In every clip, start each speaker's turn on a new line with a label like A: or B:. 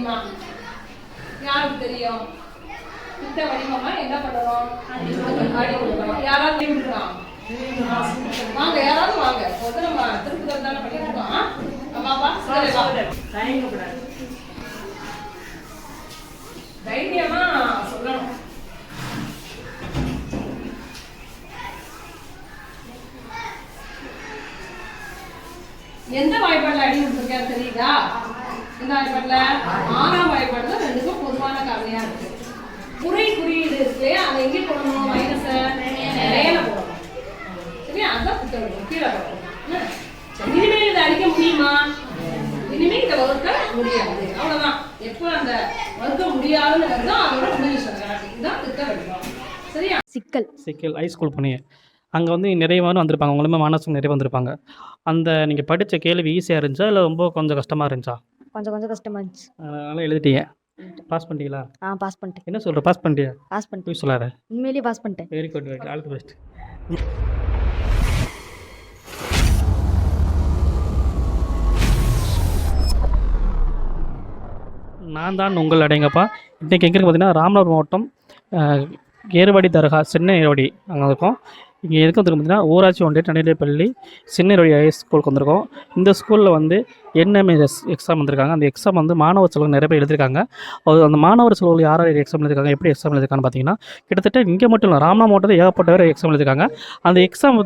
A: தெரியுமா? யாருக்கு தெரியும்? திட்ட வடிவமா என்ன பண்ணணும்? அடி கொடுக்கணும் யாராவது leave வாங்க யாராவது வாங்க. வந்து நம்ம திருப்பதி தானே பண்ணிட்டு இருக்கோம் ஆ? அம்மாப்பா தைரியமா சொல்லணும். எந்த வாய்ப்பாடுல அடி கொடுத்துருக்காரு தெரியுதா? இந்த வாய்ப்பாடுல ஆறாம் வாய்ப்பாடு தான் ரெண்டுக்கும் பொதுவான காரணியா இருக்கு. குறி குறியீடு இருக்கு இல்லையா? அதை எங்கே போடணும்? மைனஸ மேல போடணும். சரியா அதான் புத்தகம். கீழே போடணும் இனிமேல் இதை அடிக்க முடியுமா? இனிமேல் இதை வகுக்க முடியாது. அவ்வளவுதான். எப்போ அந்த வகுக்க முடியாதுன்னு வருதோ அதோட முடிஞ்சு சொல்றாங்க இதுதான் வடிவம் சரியா?
B: சிக்கல்.
C: சிக்கல். ஹை ஸ்கூல் போனீங்க அங்கே வந்து நிறைய மாணவர் வந்திருப்பாங்க உங்களுமே மாணவர்கள் நிறைய வந்திருப்பாங்க. அந்த நீங்கள் படித்த கேள்வி ஈஸியாக இருந்துச்சா? இல்லை ரொம்ப கொஞ்சம் கஷ்டமாக இருந்துச்சா?
B: கொஞ்சம் கொஞ்சம் கஷ்டமா இருந்துச்சு.
C: அதனால் எழுதிட்டீங்க. பாஸ் பண்ணிட்டீங்களா?
B: ஆ பாஸ் பண்ணிட்டேன்.
C: என்ன சொல்கிற பாஸ் பண்ணிட்டியா?
B: பாஸ் பண்ணிட்டேன்.
C: போய் சொல்லாத.
B: உண்மையிலேயே பாஸ் பண்ணிட்டேன்.
C: Very good very all the best நான் தான் உங்கள் அடையங்கப்பா. இன்றைக்கி எங்கே இருக்கு பார்த்தீங்கன்னா ராமநாதபுரம் மாவட்டம் அஹ், ஏர்வாடி தர்கா சின்ன ஏர்வாடி அங்கே இருக்கோம். இங்கே எதுக்கு வந்துருக்கு பார்த்தீங்கன்னா ஊராட்சி ஒன்றிய நடுநிலைப்பள்ளி சின்ன ஹை ஸ்கூலுக்கு வந்திருக்கோம். இந்த ஸ்கூலில் வந்து என்எம்எஸ் எக்ஸாம் வந்திருக்காங்க. அந்த எக்ஸாம் வந்து மாணவர் செலவு நிறைய பேர் எழுதிருக்காங்க. அது அந்த மாணவர் செலவில் யார் யார் எக்ஸாம் எழுதிருக்காங்க எப்படி எக்ஸாம் எழுதிருக்கான்னு பார்த்தீங்கன்னா கிட்டத்தட்ட இங்கே மட்டும் இல்லை ராமநாத மாவட்டத்தில் ஏகப்பட்ட பேர் எக்ஸாம் எழுதிருக்காங்க. அந்த எக்ஸாம்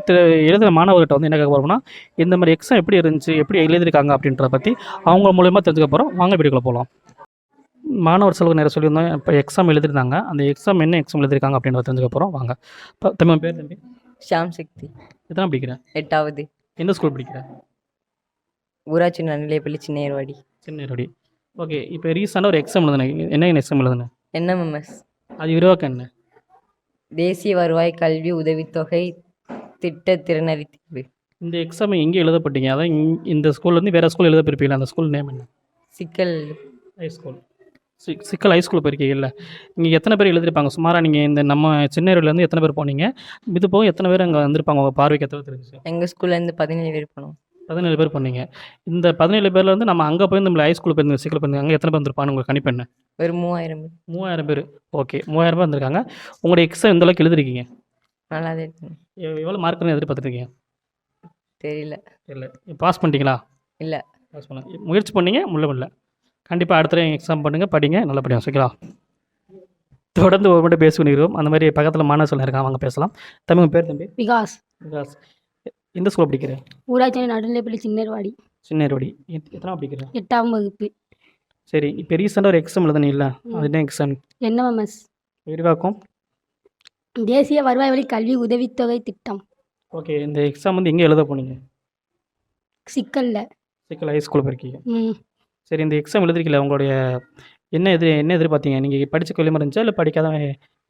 C: எழுதுகிற மாணவர்கிட்ட வந்து என்ன கேட்க போகிறோம்னா இந்த மாதிரி எக்ஸாம் எப்படி இருந்துச்சு எப்படி எழுதியிருக்காங்க அப்படின்றத பற்றி அவங்க மூலயமா தெரிஞ்சுக்க போகிறோம் வாங்க வீடியோக்குள்ள போகலாம் மாணவர் செலவு நிறைய சொல்லியிருந்தோம். இப்போ எக்ஸாம் எழுதிருந்தாங்க. அந்த எக்ஸாம் என்ன எக்ஸாம் எழுதிருக்காங்க அப்படின்றத தெரிஞ்சுக்க போகிறோம் வாங்க. இப்போ தம்பி பேர் தம்பி.
D: ஷாம் சக்தி.
C: எத்தனை படிக்கிறேன்
D: எட்டாவது.
C: எந்த ஸ்கூல் படிக்கிறேன்
D: ஊராட்சி நடுநிலைப்பள்ளி சின்ன ஏர்வாடி
C: சின்ன ஏரோடி ஓகே இப்போ ரீசெண்டாக ஒரு எக்ஸாம் எழுதுனேன் என்ன எக்ஸாம் எழுதுனேன்
D: என்எம்எம்எஸ்
C: அது விரிவாக்கம் என்ன?
D: தேசிய வருவாய் கல்வி உதவித்தொகை திட்ட திறனறி தீர்வு.
C: இந்த எக்ஸாம் எங்கே எழுதப்பட்டீங்க? அதான் இந்த ஸ்கூல்லேருந்து வேறு ஸ்கூல் எழுத போயிருப்பீங்களா? அந்த ஸ்கூல் நேம் என்ன?
D: சிக்கல்.
C: ஹை ஸ்கூல் சி சிக்கல் ஹை ஸ்கூல் போயிருக்கீங்கல்ல. நீங்கள் எத்தனை பேர் எழுதிருப்பாங்க? சுமாராக நீங்கள் இந்த நம்ம சின்னேரியிலேருந்து எத்தனை பேர் போனீங்க? இது போக எத்தனை பேர் அங்கே வந்திருப்பாங்க? உங்கள் பார்வைக்கு எத்தனை தெரிஞ்சு
D: எங்கள் ஸ்கூல்லேருந்து பதினேழு பேர் போனோம்.
C: பதினேழு பேர் பண்ணீங்க இந்த பதினேழு பேர்ல இருந்து நம்ம அங்கே போய் நம்ம ஹை ஸ்கூல் போயிருந்தோம் சிக்கல் போயிருந்தோம் அங்கே எத்தனை பேர் வந்திருப்பாங்க? உங்களுக்கு கணிப்பு என்ன?
D: ஒரு மூவாயிரம் பேர்.
C: மூவாயிரம் பேர். ஓகே. மூவாயிரம் பேர் வந்திருக்காங்க. உங்களுடைய எக்ஸாம் எந்த அளவுக்கு எழுதிருக்கீங்க?
D: நல்லா
C: எவ்வளோ மார்க்னு எதிர்பார்த்துருக்கீங்க?
D: தெரியல.
C: இல்லை பாஸ் பண்ணிட்டீங்களா?
D: இல்லை.
C: பாஸ் பண்ண முயற்சி பண்ணீங்க? முள்ள முடியல கண்டிப்பாக அடுத்த எக்ஸாம் பண்ணுங்கள் படிங்க நல்லா படிங்க ஓகேங்களா தொடர்ந்து ஒரு மட்டும் பேசி பண்ணிடுவோம் அந்த மாதிரி பக்கத்தில் மாணவர் சொல்ல இருக்காங்க அவங்க பேசலாம். தம்பி பேர் தம்பி?
B: விகாஸ்.
C: விகாஸ். எந்த ஸ்கூல் படிக்கிற
B: ஊராட்சி நடுநிலைப்பள்ளி சின்னர்வாடி.
C: சின்ன ஏரோடி எத்தனை படிக்கிற
B: எட்டாம் வகுப்பு.
C: சரி இப்போ ரீசெண்டாக ஒரு எக்ஸாம் எழுதுனீல்ல அது என்ன எக்ஸாம்
B: என்எம்எம்எஸ்.
C: விரிவாக்கம்.
B: தேசிய வருவாய் வழி கல்வி உதவித்தொகை திட்டம்.
C: ஓகே இந்த எக்ஸாம் வந்து எங்கே எழுத போனீங்க?
B: சிக்கல்ல.
C: சிக்கல் ஹை ஸ்கூல் போயிருக்கீங்க.
B: ம்.
C: சரி இந்த எக்ஸாம் எழுதிருக்கீங்களா உங்களுடைய என்ன எதிர் என்ன எதிர்பார்த்தீங்க? நீங்கள் படித்த கேள்வி இருந்துச்சா? இல்லை படிக்காத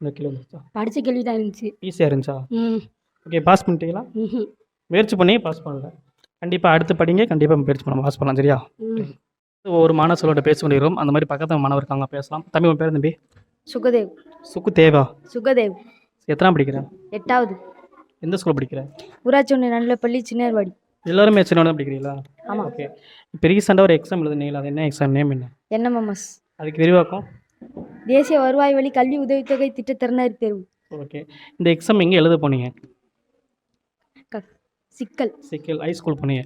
C: இந்த கேள்வி இருந்துச்சா?
B: படித்த கேள்வி தான் இருந்துச்சு
C: ஈஸியாக இருந்துச்சா? ஓகே பாஸ் பண்ணிட்டீங்களா. முயற்சி பண்ணி பாஸ் பண்ணல. கண்டிப்பாக அடுத்து படிங்க கண்டிப்பாக முயற்சி பண்ண பாஸ் பண்ணலாம் சரியா?
B: ம்.
C: ஒரு மாணவர் சொல்லோட பேச கொண்டிருக்கிறோம் அந்த மாதிரி பக்கத்து மாணவர் இருக்காங்க பேசலாம். தம்பி உன் பேர் தம்பி?
B: சுகதேவ்.
C: சுக்கு தேவா
B: சுகதேவ்.
C: எத்தனை படிக்கிறேன்
B: எட்டாவது.
C: எந்த ஸ்கூல் படிக்கிறேன்
B: ஊராட்சி ஒன்றிய நடுநிலைப்பள்ளி சின்னர்வாடி
C: எல்லாருமே தான் படிக்கிறீங்களா?
B: ஆமாம்
C: ஓகே இப்போ ரீசெண்டாக ஒரு எக்ஸாம் எழுதுனீங்களா? அது என்ன எக்ஸாம் நேம் என்ன?
B: என்எம்எம்எஸ்
C: அதுக்கு விரிவாக்கம்.
B: தேசிய வருவாய் வழி கல்வி உதவித்தொகை திட்ட திறனறி தேர்வு.
C: ஓகே இந்த எக்ஸாம் எங்கே எழுத போனீங்க?
B: சிக்கல்.
C: சிக்கல் ஹை ஸ்கூல் போனீங்க.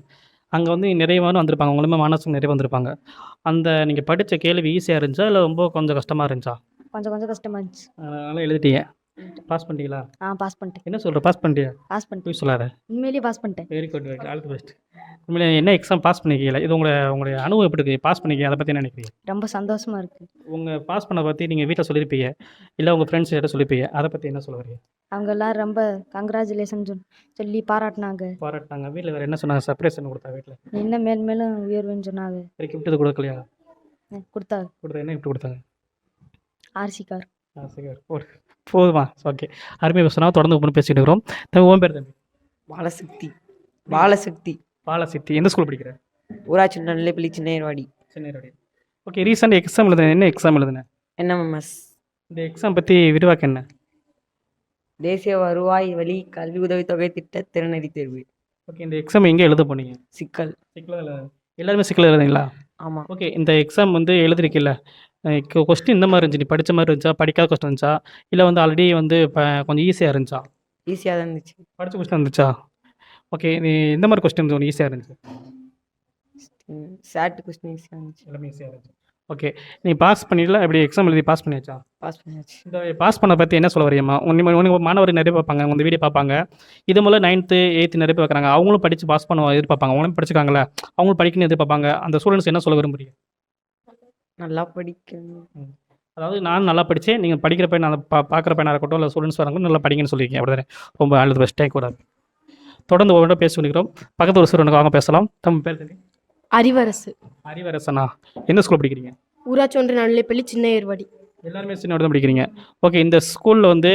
C: அங்கே வந்து மாணவர் வந்திருப்பாங்க. உங்களுமே மாணவர்கள் நிறைய வந்திருப்பாங்க. அந்த நீங்கள் படித்த கேள்வி ஈஸியாக இருந்துச்சா? இல்லை ரொம்ப கொஞ்சம் கஷ்டமாக இருந்துச்சா?
B: கொஞ்சம் கொஞ்சம் கஷ்டமா இருந்துச்சு.
C: அதனால் எழுதிட்டீங்க. பாஸ் பண்ணிட்டீங்களா?
B: ஆ பாஸ் பண்ணிட்டேன்.
C: என்ன சொல்கிற பாஸ் பண்ணிட்டியா?
B: பாஸ் பண்ணிட்டேன்.
C: போய் சொல்லாத.
B: உண்மையிலேயே பாஸ் பண்ணிட்டேன்.
C: Very good very all the best உண்மையிலே என்ன எக்ஸாம் பாஸ் பண்ணிக்கல இது உங்களை உங்களுடைய அனுபவம் எப்படி இருக்குது பாஸ் பண்ணிக்க அதை பற்றி என்ன நினைக்கிறீங்க?
B: ரொம்ப சந்தோஷமா இருக்கு.
C: உங்கள் பாஸ் பண்ண பற்றி நீங்கள் வீட்டில் சொல்லியிருப்பீங்க இல்லை உங்கள் ஃப்ரெண்ட்ஸ் கிட்ட சொல்லியிருப்பீங்க அதை பற்றி என்ன சொல்ல வரீங்க?
B: அவங்க எல்லாம் ரொம்ப கங்க்ராச்சுலேஷன் சொல்லி பாராட்டினாங்க.
C: பாராட்டினாங்க. வீட்டில் வேறு என்ன சொன்னாங்க? சர்ப்ரைஸ் கொடுத்தா வீட்டில்
B: இன்னும் மேல் மேலும் உயர்வுன்னு சொன்னாங்க.
C: கிஃப்ட் கொடுக்கலையா?
B: கொடுத்தாங்க.
C: கொடுத்தா என்ன கிஃப்ட் கொடுத்தாங்க?
B: RC car.
C: ஆ சரி போடு போதுமா? ஓகே அருமை பேசுனா தொடர்ந்து ஒன்று பேசிட்டு இருக்கிறோம். தம்பி உன் பேர் தம்பி?
D: பாலசக்தி. பாலசக்தி.
C: பாலசித்தி எந்த ஸ்கூல் படிக்கிற?
D: ஊராட்சி நடுநிலைப்பள்ளி சின்ன Ervadi
C: Chennai okay recent exam எழுதுனேன் என்ன எக்ஸாம் எழுதுனேன்
D: என்எம்எம்எஸ்
C: இந்த எக்ஸாம் பற்றி விரிவாக்கம் என்ன?
D: தேசிய வருவாய் வழி கல்வி உதவித்தொகை திட்ட திறனறி தேர்வு.
C: ஓகே இந்த எக்ஸாம் எங்கே எழுத போனீங்க?
D: சிக்கல்.
C: சிக்கல் எல்லாருமே சிக்கல் எழுதுங்களா
D: ஆமாம்
C: ஓகே இந்த எக்ஸாம் வந்து எழுதிருக்கில்ல? கொஸ்டின் இந்த மாதிரி இருந்துச்சு. நீ படித்த மாதிரி இருந்துச்சா? படிக்காத கொஸ்டின் இருந்துச்சா? இல்லை வந்து ஆல்ரெடி வந்து இப்போ கொஞ்சம் ஈஸியாக இருந்துச்சா?
D: ஈஸியாக தான் இருந்துச்சு.
C: படித்த கொஸ்டின் இருந்துச்சா? ஓகே நீ எந்த மாதிரி கொஸ்டின் ஒன்று ஈஸியாக இருந்துச்சு.
D: சேட் கொஸ்டின் ஈஸியாக இருந்துச்சு.
C: எல்லாமே ஈஸியாக இருந்துச்சு. ஓகே நீ பாஸ் பண்ணிடல எப்படி எக்ஸாம் எழுதி பாஸ் பண்ணியாச்சா?
D: பாஸ் பண்ணியாச்சு.
C: இந்த பாஸ் பண்ண பற்றி என்ன சொல்ல வரையம்மா உங்கள் மாணவர் நிறைய பார்ப்பாங்க உங்கள் வீடியோ பார்ப்பாங்க. இது மூலம் நைன்த்து எயித்து நிறைய பேர் பார்க்குறாங்க அவங்களும் படித்து பாஸ் பண்ண எதிர்பார்ப்பாங்க. அவங்களும் படிச்சிருக்காங்களே அவங்களும் படிக்கணும்னு எதிர்பார்ப்பாங்க. அந்த ஸ்டூடெண்ட்ஸ் என்ன சொல்ல விரும்புறீங்க?
D: நல்லா படிக்கணும்.
C: அதாவது நான் நல்லா படித்தேன் நீங்கள் படிக்கிற பையன் நான் பா பார்க்குற பையனாக இருக்கட்டும் இல்லை ஸ்டூடெண்ட்ஸ் வராங்க நல்லா படிங்கன்னு சொல்லியிருக்கீங்க. அப்படி தானே ரொம்ப ஆல் பெஸ்ட் டேக் கூடாது தொடர்ந்து ஒவ்வொரு பேசி கொண்டிருக்கிறோம் பக்கத்து ஒரு ஸ்டூடெண்ட் வாங்க பேசலாம். தம் பேர் தெரியும்
B: அறிவரசு.
C: அறிவரசனா? எந்த ஸ்கூல் படிக்கிறீங்க?
B: ஊராட்சி ஒன்று நடுநிலைப்பள்ளி சின்ன ஏர்வாடி
C: எல்லாருமே சின்ன தான் படிக்கிறீங்க. ஓகே இந்த ஸ்கூலில் வந்து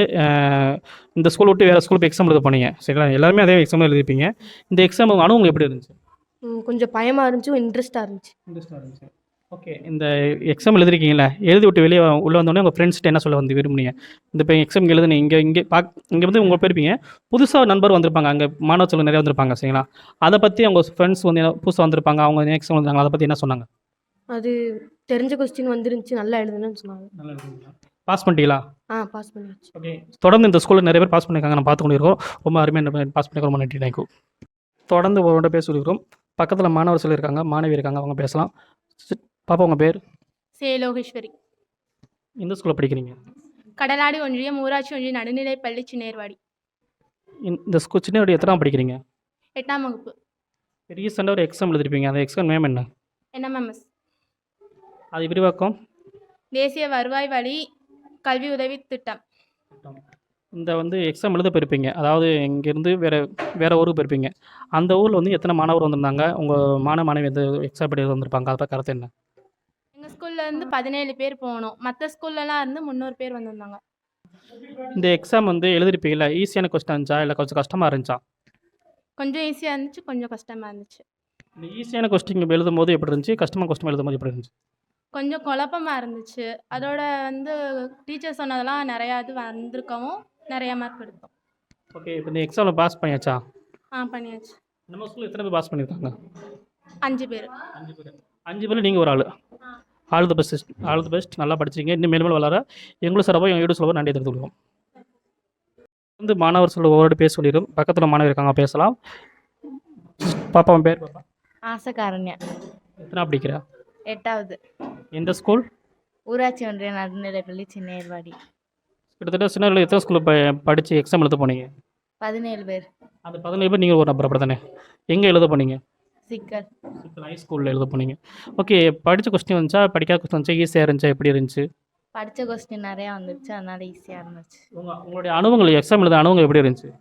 C: இந்த ஸ்கூல் விட்டு வேறு ஸ்கூலுக்கு எக்ஸாம் எழுத போனீங்க. சரிங்களா? எல்லாருமே அதே எக்ஸாம் எழுதிப்பீங்க இந்த எக்ஸாம் அனுபவம் எப்படி இருந்துச்சு?
B: கொஞ்சம் பயமாக இருந்துச்சு இன்ட்ரெஸ்டாக இருந்துச்சு.
C: இன்ட்ரெஸ்டாக இருந்துச்சு. ஓகே இந்த எக்ஸாம் எழுதிருக்கீங்களா எழுதி விட்டு வெளியே உள்ளே வந்தோடனே உங்கள் ஃப்ரெண்ட்ஸ்கிட்ட என்ன சொல்ல வந்து விரும்புனீங்க? இந்த இப்போ எக்ஸாம் எழுதுனீங்க இங்கே இங்கே பாக் இங்கே வந்து உங்கள் போயிருப்பீங்க புதுசாக நண்பர் வந்திருப்பாங்க அங்கே மாணவ செல்வம் நிறைய வந்திருப்பாங்க சரிங்களா? அதை பற்றி அவங்க ஃப்ரெண்ட்ஸ் வந்து புதுசாக வந்திருப்பாங்க அவங்க எக்ஸாம் எழுதுறாங்க அதை பற்றி என்ன சொன்னாங்க?
B: அது தெரிஞ்ச கொஸ்டின் வந்துருந்துச்சு நல்லா எழுதுனேன்னு சொன்னாங்க.
C: பாஸ் பண்ணிட்டீங்களா?
B: ஆ பாஸ் பண்ணியாச்சு.
C: ஓகே தொடர்ந்து இந்த ஸ்கூலில் நிறைய பேர் பாஸ் பண்ணியிருக்காங்க நான் பார்த்து கொண்டிருக்கோம் ரொம்ப அருமையாக பாஸ் பண்ணி ரொம்ப நன்றி தேங்க்யூ தொடர்ந்து ஒவ்வொரு பேர் சொல்லியிருக்கிறோம் பக்கத்தில் மாணவர் சொல்லியிருக்காங்க மாணவி இருக்காங்க அவங்க பேசலாம். பாப்பா உங்கள் பேர்?
E: சே லோகேஸ்வரி.
C: எந்த ஸ்கூலில் படிக்கிறீங்க?
E: கடலாடி ஒன்றியம் ஊராட்சி ஒன்றிய நடுநிலைப்பள்ளி சின்னேர்வாடி.
C: இந்த- இந்த ஸ்கூல் சின்ன எத்தனை படிக்கிறீங்க?
E: எட்டாம் வகுப்பு.
C: ரீசெண்டாக ஒரு எக்ஸாம் எழுதிருப்பீங்க. அந்த எக்ஸாம் நேம் என்ன?
E: என்எம்எம்எஸ்
C: அது விரிவாக்கம்.
E: தேசிய வருவாய் வழி கல்வி உதவி திட்டம்.
C: இந்த வந்து எக்ஸாம் எழுத போயிருப்பீங்க. அதாவது இங்கேருந்து வேறு வேறு ஊருக்கு போயிருப்பீங்க. அந்த ஊரில் வந்து எத்தனை மாணவர் வந்திருந்தாங்க? உங்கள் மாணவ மாணவி எந்த எக்ஸாம் எழுத வந்திருப்பாங்க? அதை கருத்து என்ன?
E: ஸ்கூல்ல இருந்து பதினேழு பேர் போனோம். மற்ற ஸ்கூல்லலாம் இருந்து முந்நூறு பேர் வந்திருந்தாங்க.
C: இந்த எக்ஸாம் வந்து எழுதிருப்பீங்களா ஈஸியான கொஸ்டின் இருந்துச்சா? இல்லை கொஞ்சம் கஷ்டமாக இருந்துச்சா?
E: கொஞ்சம் ஈஸியாக இருந்துச்சு கொஞ்சம் கஷ்டமாக இருந்துச்சு.
C: இந்த ஈஸியான கொஸ்டின் எழுதும் போது எப்படி இருந்துச்சு? கஷ்டமாக கொஸ்டின் எழுதும் போது எப்படி இருந்துச்சு?
E: கொஞ்சம் குழப்பமாக இருந்துச்சு. அதோட வந்து டீச்சர் சொன்னதெல்லாம் நிறையா இது வந்திருக்கவும் நிறையா மார்க் எடுத்தோம்.
C: ஓகே இப்போ இந்த எக்ஸாமில் பாஸ் பண்ணியாச்சா?
E: ஆ பண்ணியாச்சு.
C: நம்ம ஸ்கூலில் எத்தனை பேர் பாஸ் பண்ணியிருக்காங்க?
E: அஞ்சு பேர்.
C: அஞ்சு பேர். அஞ்சு பேர் நீங்கள் ஒரு ஆள். All the best all the best நல்லா படிச்சிங்க இன்னும் மேலும் வளர. எங்களும் சார்பாக எங்கள் வீடு சொல்லுவோம். நன்றி கொள்வோம் வந்து மாணவர் சொல்ல ஒவ்வொரு பேர் சொல்லிடும். பக்கத்தில் மாணவர் இருக்காங்க. பேசலாம். பாப்பா பேர்? பாப்பா
F: ஆசைக்காரண்யா
C: எத்தனை படிக்கிறா?
F: எட்டாவது.
C: எந்த ஸ்கூல்
F: ஊராட்சி ஒன்றிய நடுநிலைப்பள்ளி சின்ன ஏர்வாடி
C: கிட்டத்தட்ட சின்ன எத்தனை ஸ்கூலில் ப படித்து எக்ஸாம் எழுத போனீங்க?
F: பதினேழு பேர்.
C: அந்த பதினேழு பேர் நீங்கள் ஒரு நம்பர் அப்படி தானே எங்கே எழுத போனீங்க?
F: சிக்கல்
C: ஹை ஸ்கூலில் எழுத போனீங்க. ஓகே படித்த கொஸ்டின் வந்துச்சா? படிக்காத கொஸ்டின் வந்துச்சா? ஈஸியாக இருந்துச்சா? எப்படி இருந்துச்சு?
F: படித்த கொஸ்டின் நிறையா வந்துருச்சு. அதனால ஈஸியாக இருந்துச்சு.
C: உங்கள் உங்களுடைய அனுபவங்கள் எக்ஸாம் எழுத அனுபவங்கள் எப்படி இருந்துச்சு?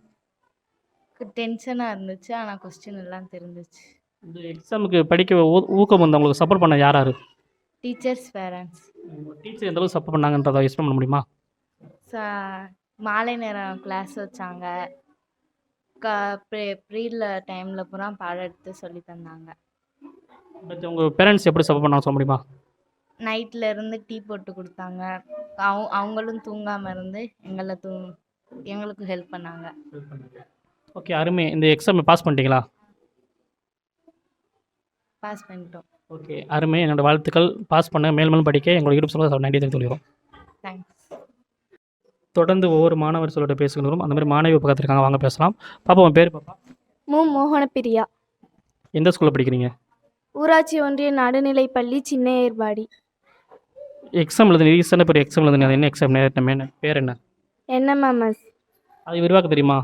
F: டென்ஷனாக இருந்துச்சு. ஆனால் கொஸ்டின் எல்லாம் தெரிஞ்சிச்சு.
C: இந்த எக்ஸாமுக்கு படிக்க ஊ- ஊக்கம் வந்து உங்களுக்கு சப்போர்ட் பண்ண யார் யார்?
F: டீச்சர்ஸ் பேரண்ட்ஸ்
C: டீச்சர் எந்த அளவுக்கு சப்போர்ட் பண்ணாங்கன்றதை எக்ஸ்பிளைன் பண்ண முடியுமா?
F: ச மாலை நேரம் கிளாஸ் வச்சாங்க. க ப்ரீல டைமில் பூரா பாடம் எடுத்து சொல்லி தந்தாங்க.
C: பட் உங்கள் பேரண்ட்ஸ் எப்படி சப்போர்ட் பண்ணாங்க சொல்ல முடியுமா?
F: நைட்டில் இருந்து டீ போட்டு கொடுத்தாங்க. அவங்க அவங்களும் தூங்காமல் இருந்து எங்களை தூ எங்களுக்கும் ஹெல்ப் பண்ணாங்க.
C: ஓகே அருமை. இந்த எக்ஸாம் பாஸ் பண்ணிட்டீங்களா?
F: பாஸ் பண்ணிட்டோம்.
C: ஓகே அருமை. என்னோட வாழ்த்துக்கள். பாஸ் பண்ண. மேல் மேலும் படிக்க. எங்களோட யூடியூப் சொல்ல நன்றி தெரிவித்து கொள்கிறோம்
F: தேங்க்ஸ்
C: தொடர்ந்து ஒவ்வொரு மாணவர் சொல்லிட்டு பேசுகிறோம் அந்த மாதிரி மாணவி பக்கத்தில் இருக்காங்க வாங்க பேசலாம். பாப்பா உன் பேர் பாப்பா?
G: மு. மோகனப்பிரியா.
C: எந்த ஸ்கூலில் படிக்கிறீங்க?
G: ஊராட்சி ஒன்றிய நடுநிலைப்பள்ளி சின்ன ஏர்வாடி
C: எக்ஸாம் எழுதுன ரீசெண்டாக பேர் எக்ஸாம் எழுதுனீங்க என்ன எக்ஸாம் என்ன? பேர் என்ன?
G: என்எம்எம்எஸ்
C: அது விரிவாக்க தெரியுமா?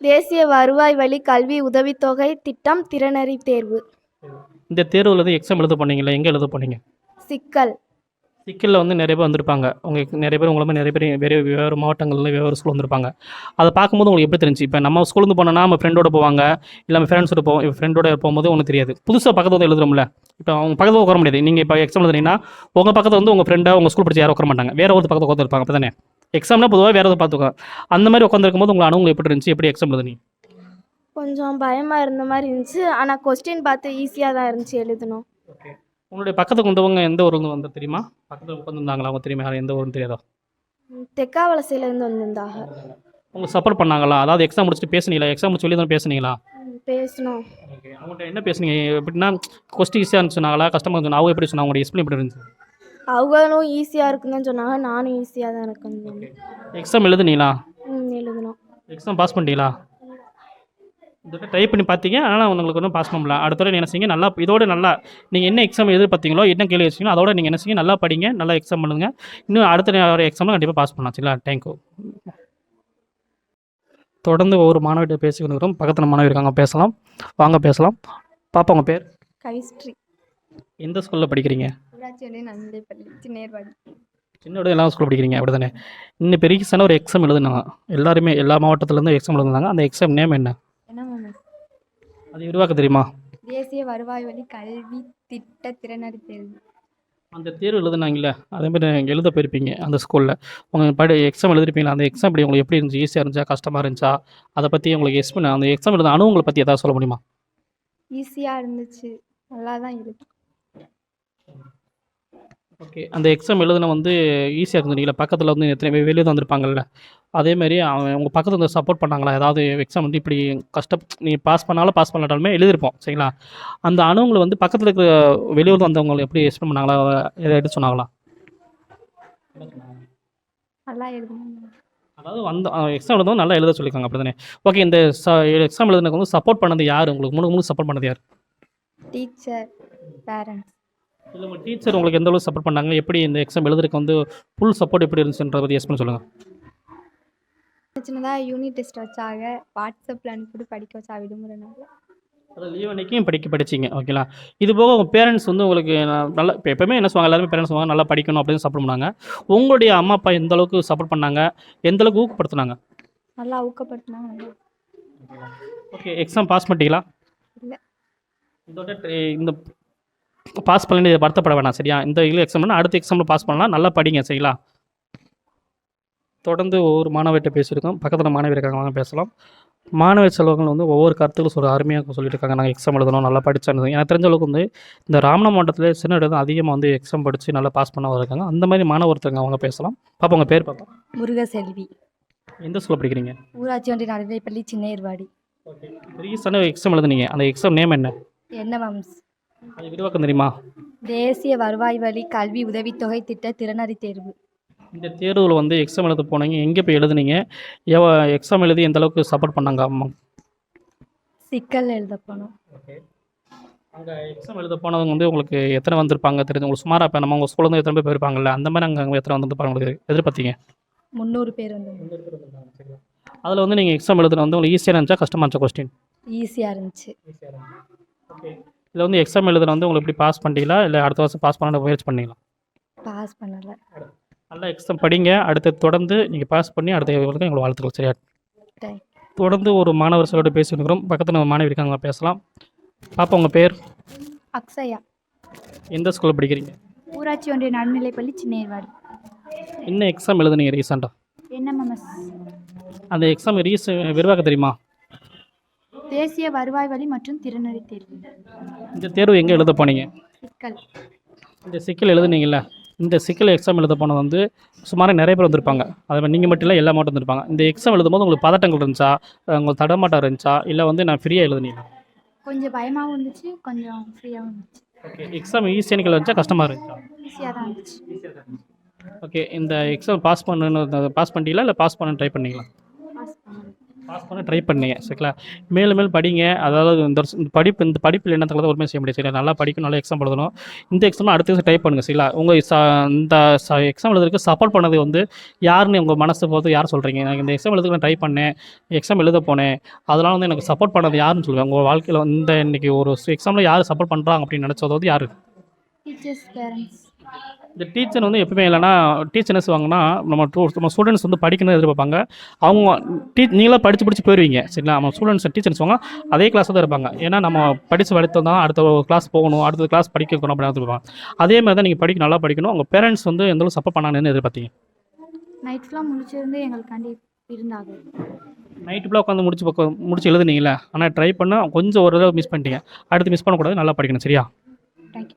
G: தேசிய வருவாய் வழி கல்வி உதவித்தொகை திட்டம் திறனறி தேர்வு.
C: இந்த தேர்வில் எக்ஸாம் எழுத போனீங்களா எங்கே எழுத போனீங்க?
G: சிக்கல்.
C: சிக்கலில் வந்து நிறைய பேர் வந்திருப்பாங்க. உங்களுக்கு நிறைய பேர் உங்களை மாதிரி நிறைய பேர் வேறு வேறு மாவட்டங்களில் வேறு ஸ்கூல் வந்திருப்பாங்க. அதை பார்க்கும்போது உங்களுக்கு எப்படி தெரிஞ்சு இப்போ நம்ம ஸ்கூலேருந்து போனோம்னா நம்ம ஃப்ரெண்டோட போவாங்க. இல்லை நம்ம ஃப்ரெண்ட்ஸோட போவோம் ஃப்ரெண்டோட போகும்போது ஒன்றும் தெரியாது. புதுசாக பக்கத்தில் வந்து எழுதுறோம்ல. இப்போ அவங்க பக்கத்தில் உட்கார முடியாது. நீங்கள் இப்போ எக்ஸாம் எழுதுனீங்கன்னா உங்கள் பக்கத்தில் வந்து உங்கள் ஃப்ரெண்டாக உங்கள் ஸ்கூல் படிச்சு யாரும் உட்கார மாட்டாங்க. வேறு ஒரு பக்கத்தில் உட்காந்துருப்பாங்க அப்போ தானே எக்ஸாம்னா பொதுவாக வேறு எதாவது பார்த்துக்கோங்க அந்த மாதிரி உட்காந்துருக்கும் போது உங்களை அனுபவம் எப்படி இருந்துச்சு? எப்படி எக்ஸாம் எழுதுனீங்க
G: கொஞ்சம் பயமாக இருந்த மாதிரி இருந்துச்சு. ஆனால் கொஸ்டின் பார்த்து ஈஸியாக தான் இருந்துச்சு எழுதணும்.
C: உங்களுடைய பக்கத்துக்கு வந்தவங்க எந்த ஊர்லேருந்து வந்த தெரியுமா? பக்கத்தில் உட்காந்துருந்தாங்களா அவங்க தெரியுமா? யாரும் எந்த ஊருன்னு தெரியாதா?
G: தெக்காவலசையிலேருந்து வந்திருந்தாக
C: உங்களுக்கு சப்போர்ட் பண்ணாங்களா? அதாவது எக்ஸாம் முடிச்சுட்டு பேசுனீங்களா? எக்ஸாம் முடிச்சு வெளியே தான் பேசுனீங்களா?
G: பேசணும்
C: ஓகே அவங்கள்ட்ட என்ன பேசுனீங்க? எப்படின்னா கொஸ்டின் ஈஸியாக இருந்துச்சு சொன்னாங்களா? கஷ்டமாக இருந்துச்சு அவங்க எப்படி சொன்னாங்க? உங்களோட எக்ஸ்பிளைன் எப்படி இருந்துச்சு?
G: அவங்களும் ஈஸியாக இருக்குன்னு சொன்னாங்க. நானும் ஈஸியாக தான் இருக்குன்னு
C: எக்ஸாம் எழுதுனீங்களா?
G: ம் எழுதணும்
C: எக்ஸாம் பாஸ் பண்ணிட்டீங்களா? இதோட ட்ரை பண்ணி பார்த்தீங்க ஆனால் உங்களுக்கு ஒன்றும் பாஸ் பண்ணல. அடுத்த என்ன செய்யுங்க நல்லா இதோட நல்லா நீங்கள் என்ன எக்ஸாம் எதிர்பார்த்தீங்களோ என்ன கேள்வி வச்சிங்களோ அதோட நீங்கள் என்ன செய்யுங்க நல்லா படிங்க நல்லா எக்ஸாம் பண்ணுங்க. இன்னும் அடுத்த ஒரு எக்ஸாமில் கண்டிப்பாக பாஸ் பண்ணலாம் சரிங்களா? தேங்க்யூ தொடர்ந்து ஒவ்வொரு மாணவிட்ட பேசிக்கொண்டு பக்கத்தில் மாணவி இருக்காங்க பேசலாம். வாங்க பேசலாம். பாப்பா உங்கள் பேர்?
G: கவிஸ்ட்ரி
C: எந்த ஸ்கூலில் படிக்கிறீங்க? சின்னோட எல்லா ஸ்கூல் படிக்கிறீங்க அப்படி தானே இன்னும் பெரிய ஒரு எக்ஸாம் எழுதுனாங்க. எல்லாருமே எல்லா மாவட்டத்துலேருந்து எக்ஸாம் எழுதுனாங்க. அந்த எக்ஸாம் நேம் என்ன? அது விரிவாக்க தெரியுமா?
G: தேசிய வருவாய் வழி கல்வி திட்ட திறனறி தேர்வு.
C: அந்த தேர்வு எழுதுனாங்கல்ல அதே மாதிரி நீங்கள் எழுத போயிருப்பீங்க அந்த ஸ்கூலில் உங்கள் படி எக்ஸாம் எழுதிருப்பீங்களா? அந்த எக்ஸாம் எப்படி உங்களுக்கு எப்படி இருந்துச்சு? ஈஸியாக இருந்துச்சா? கஷ்டமாக இருந்துச்சா? அதை பற்றி உங்களுக்கு எக்ஸ்பிளைன் அந்த எக்ஸாம் எழுத அனுபவங்களை பற்றி எதாவது சொல்ல முடியுமா?
G: ஈஸியாக இருந்துச்சு. நல்லா தான் இருக்கு.
C: ஓகே. அந்த எக்ஸாம் எழுதுன வந்து ஈஸியாக இருந்தீங்களா பக்கத்தில் வந்து எத்தனை பேர் வெளியே வந்திருப்பாங்கல்ல. அதே மாதிரி அவன் உங்கள் பக்கத்தில் வந்து சப்போர்ட் பண்ணாங்களா? ஏதாவது எக்ஸாம் வந்து இப்படி கஷ்ட நீ பாஸ் பண்ணாலும் பாஸ் பண்ணாலுமே எழுதிருப்போம் சரிங்களா? அந்த அணுங்களை வந்து பக்கத்தில் இருக்கிற வெளியூர் வந்தவங்களை எப்படி எக்ஸ்பிளைன் பண்ணாங்களா? எதை எடுத்து சொன்னாங்களா? அதாவது வந்த எக்ஸாம் எழுதும் நல்லா எழுத சொல்லியிருக்காங்க அப்படி தானே ஓகே இந்த எக்ஸாம் எழுதுனதுக்கு வந்து சப்போர்ட் பண்ணது யார்? உங்களுக்கு முழு முழு சப்போர்ட் பண்ணது யார்?
G: டீச்சர் பேரண்ட்ஸ்
C: இல்லை உங்கள் டீச்சர் உங்களுக்கு எந்த அளவுக்கு சப்போர்ட் பண்ணாங்க? எப்படி இந்த எக்ஸாம் எழுதுறதுக்கு வந்து ஃபுல் சப்போர்ட் எப்படி இருந்துச்சுன்றத பற்றி எக்ஸ்பிளைன் சொல்லுங்கள்
G: சின்னதாக யூனிட் டெஸ்ட் வச்சாங்க. வாட்ஸ்அப்பில் அனுப்பிட்டு படிக்க வச்சா விடுமுறை நாள்
C: அது லீவ் அன்னைக்கும் படிக்க படிச்சிங்க. ஓகேங்களா இது போக உங்கள் பேரண்ட்ஸ் வந்து உங்களுக்கு நல்லா இப்போ எப்பவுமே என்ன சொல்லுவாங்க? எல்லாருமே பேரண்ட்ஸ் சொல்லுவாங்க நல்லா படிக்கணும் அப்படின்னு சப்போர்ட் பண்ணாங்க. உங்களுடைய அம்மா அப்பா எந்த அளவுக்கு சப்போர்ட் பண்ணாங்க? எந்த அளவுக்கு ஊக்கப்படுத்துனாங்க?
G: நல்லா ஊக்கப்படுத்தினாங்க.
C: ஓகே எக்ஸாம் பாஸ் பண்ணிட்டீங்களா?
G: இல்ல.
C: இந்த பாஸ் பண்ணி இதை வருத்தப்பட வேணாம் சரியா? இந்த இதில் எக்ஸாம் பண்ணால் அடுத்த எக்ஸாமில் பாஸ் பண்ணலாம். நல்லா படிங்க சரிங்களா? தொடர்ந்து ஒவ்வொரு மாணவர்கிட்ட பேசியிருக்கோம். பக்கத்தில் மாணவி இருக்காங்க வாங்க பேசலாம். மாணவ செல்வங்கள் வந்து ஒவ்வொரு கருத்துக்களும் சொல்ல அருமையாக சொல்லிட்டு இருக்காங்க. நாங்கள் எக்ஸாம் எழுதணும் நல்லா படித்தேன் எனக்கு தெரிஞ்ச அளவுக்கு வந்து இந்த ராமநாத மாவட்டத்தில் சின்ன இடம் அதிகமாக வந்து எக்ஸாம் படித்து நல்லா பாஸ் பண்ண இருக்காங்க. அந்த மாதிரி மாணவர் ஒருத்தங்க அவங்க பேசலாம். பாப்பா உங்கள் பேர் பாப்பா
F: முருகசெல்வி
C: எந்த ஸ்கூலில் படிக்கிறீங்க?
F: ஊராட்சி ஒன்றிய நடுநிலைப்பள்ளி சின்னேர்வாடி
C: ஓகே ரீசெண்டாக எக்ஸாம் எழுதுனீங்க. அந்த எக்ஸாம் நேம் என்ன?
F: என்ன மேம்ஸ்
C: விரிவாக்கம் தெரியுமா?
F: தேசிய வருவாய் வழி கல்வி உதவித்தொகை திட்ட திறனறி தேர்வு.
C: இந்த தேர்வில் வந்து எக்ஸாம் எழுத போனீங்க. எங்கே போய் எழுதுனீங்க? எவ எக்ஸாம் எழுதி எந்த அளவுக்கு சப்போர்ட் பண்ணாங்க அம்மா?
F: சிக்கல் எழுத போனோம்.
C: அங்கே எக்ஸாம் எழுத போனவங்க வந்து உங்களுக்கு எத்தனை வந்திருப்பாங்க தெரிஞ்சு உங்களுக்கு சுமாராக இப்போ நம்ம உங்கள் ஸ்கூல்ல இருந்து எத்தனை பேர் போயிருப்பாங்கல்ல? அந்த மாதிரி அங்கே அங்கே எத்தனை வந்திருப்பாங்க உங்களுக்கு எதிர்பார்த்தீங்க?
F: முந்நூறு பேர் வந்து
C: அதில் வந்து நீங்கள் எக்ஸாம் எழுதுன வந்து உங்களுக்கு ஈஸியாக இருந்துச்சா? கஷ்டமாக இருந்துச்சா கொஸ்டின்
F: ஈஸியாக இருந்துச்சு.
C: ஓகே இதில் வந்து எக்ஸாம் எழுதுன வந்து உங்களுக்கு எப்படி பாஸ் பண்ணிட்டீங்களா? இல்லை அடுத்த வருஷம் பாஸ் பண்ண முயற்சி பண்ணீங்களா?
F: பாஸ் பண்ணலை.
C: நல்லா எக்ஸாம் படிங்க. அடுத்து தொடர்ந்து நீங்கள் பாஸ் பண்ணி அடுத்த வரைக்கும் எங்களை வாழ்த்துக்கள். சரியா? தொடர்ந்து ஒரு மாணவர் சொல்லோட பேசியிருக்கிறோம் பக்கத்தில் நம்ம மாணவி இருக்காங்க பேசலாம். பாப்பா உங்கள் பேர்?
G: அக்ஷயா.
C: எந்த ஸ்கூலில் படிக்கிறீங்க?
G: ஊராட்சி ஒன்றிய நடுநிலைப்பள்ளி சின்னேர்வாடி
C: என்ன எக்ஸாம் எழுதுனீங்க ரீசெண்டாக
G: என்எம்எம்எஸ்
C: அந்த எக்ஸாம் ரீச விரிவாக்க தெரியுமா?
G: தேசிய வருவாய் வழி மற்றும் திறனறி தேர்வு.
C: இந்த தேர்வு எங்கே எழுத போனீங்க?
G: சிக்கல்.
C: இந்த சிக்கல் எழுதுனீங்கல்ல இந்த சிக்கல் எக்ஸாம் எழுத போனது வந்து சுமாராக நிறைய பேர் வந்திருப்பாங்க. அது நீங்கள் மட்டும் இல்லை எல்லா மாவட்டம் வந்திருப்பாங்க இந்த எக்ஸாம் எழுதும்போது உங்களுக்கு பதட்டங்கள் இருந்துச்சா? உங்களுக்கு தடமாட்டம் இருந்துச்சா? இல்லை வந்து நான் ஃப்ரீயாக எழுதுனீங்க
G: கொஞ்சம் பயமாகவும் இருந்துச்சு கொஞ்சம் ஃப்ரீயாகவும் இருந்துச்சு.
C: ஓகே எக்ஸாம் ஈஸியாக இருந்துச்சா கஷ்டமாக இருந்துச்சா?
G: ஈஸியாக தான் இருந்துச்சு.
C: ஓகே இந்த எக்ஸாம் பாஸ் பண்ணணும் பாஸ் பண்ணிட்டீங்களா? இல்லை பாஸ் பண்ண ட்ரை பண்ணீங்களா?
G: பாஸ்
C: பாஸ் பண்ண ட்ரை பண்ணுங்க சரிங்களா? மேலும் மேலும் படிங்க. அதாவது இந்த வருஷம் இந்த படிப்பு இந்த படிப்பில் என்ன தகவல் ஒருமே செய்ய முடியாது சரிங்களா? நல்லா படிக்கணும் நல்லா எக்ஸாம் எழுதணும். இந்த எக்ஸாம் அடுத்த வருஷம் ட்ரை பண்ணுங்கள் சரிங்களா? உங்கள் இந்த எக்ஸாம் எழுதுறதுக்கு சப்போர்ட் பண்ணது வந்து யாருன்னு உங்கள் மனசை பொறுத்து யார் சொல்கிறீங்க எனக்கு இந்த எக்ஸாம் எழுதுக்கு நான் ட்ரை பண்ணேன் எக்ஸாம் எழுத போனேன். அதனால் வந்து எனக்கு சப்போர்ட் பண்ணது யாருன்னு சொல்லுவேன் உங்கள் வாழ்க்கையில் இந்த இன்னைக்கு ஒரு எக்ஸாமில் யார் சப்போர்ட் பண்ணுறாங்க அப்படின்னு நினச்சது வந்து யார்?
G: டீச்சர்ஸ் பேரண்ட்ஸ்
C: இந்த டீச்சர் வந்து எப்பவுமே இல்லைன்னா டீச்சர் என்ன செய்வாங்கன்னா நம்ம டூ நம்ம ஸ்டூடெண்ட்ஸ் வந்து படிக்கணும்னு எதிர்பார்ப்பாங்க. அவங்க டீ நீங்களாம் படித்து படித்து போயிடுவீங்க சரிங்களா? நம்ம ஸ்டூடெண்ட்ஸ் டீச்சர் சொல்லுவாங்க அதே கிளாஸில் தான் இருப்பாங்க. ஏன்னா நம்ம படித்து படித்து தான் அடுத்த கிளாஸ் போகணும் அடுத்த கிளாஸ் படிக்க வைக்கணும் அப்படின்னு இருப்பாங்க அதே மாதிரி தான் நீங்கள் படிக்க நல்லா படிக்கணும். உங்கள் பேரண்ட்ஸ் வந்து எந்த அளவுக்கு சப்போர்ட் பண்ணாங்கன்னு எதிர்பார்த்தீங்க?
G: நைட் ஃபுல்லாக முடிச்சிருந்து எங்களுக்காண்டி இருந்தாங்க.
C: ஃபுல்லாக உட்காந்து முடிச்சு பக்கம் முடிச்சு எழுதுனீங்களே ஆனால் ட்ரை பண்ண கொஞ்சம் ஒரு தடவை மிஸ் பண்ணிட்டீங்க. அடுத்து மிஸ் பண்ணக்கூடாது நல்லா படிக்கணும். சரியா?
G: தேங்க்யூ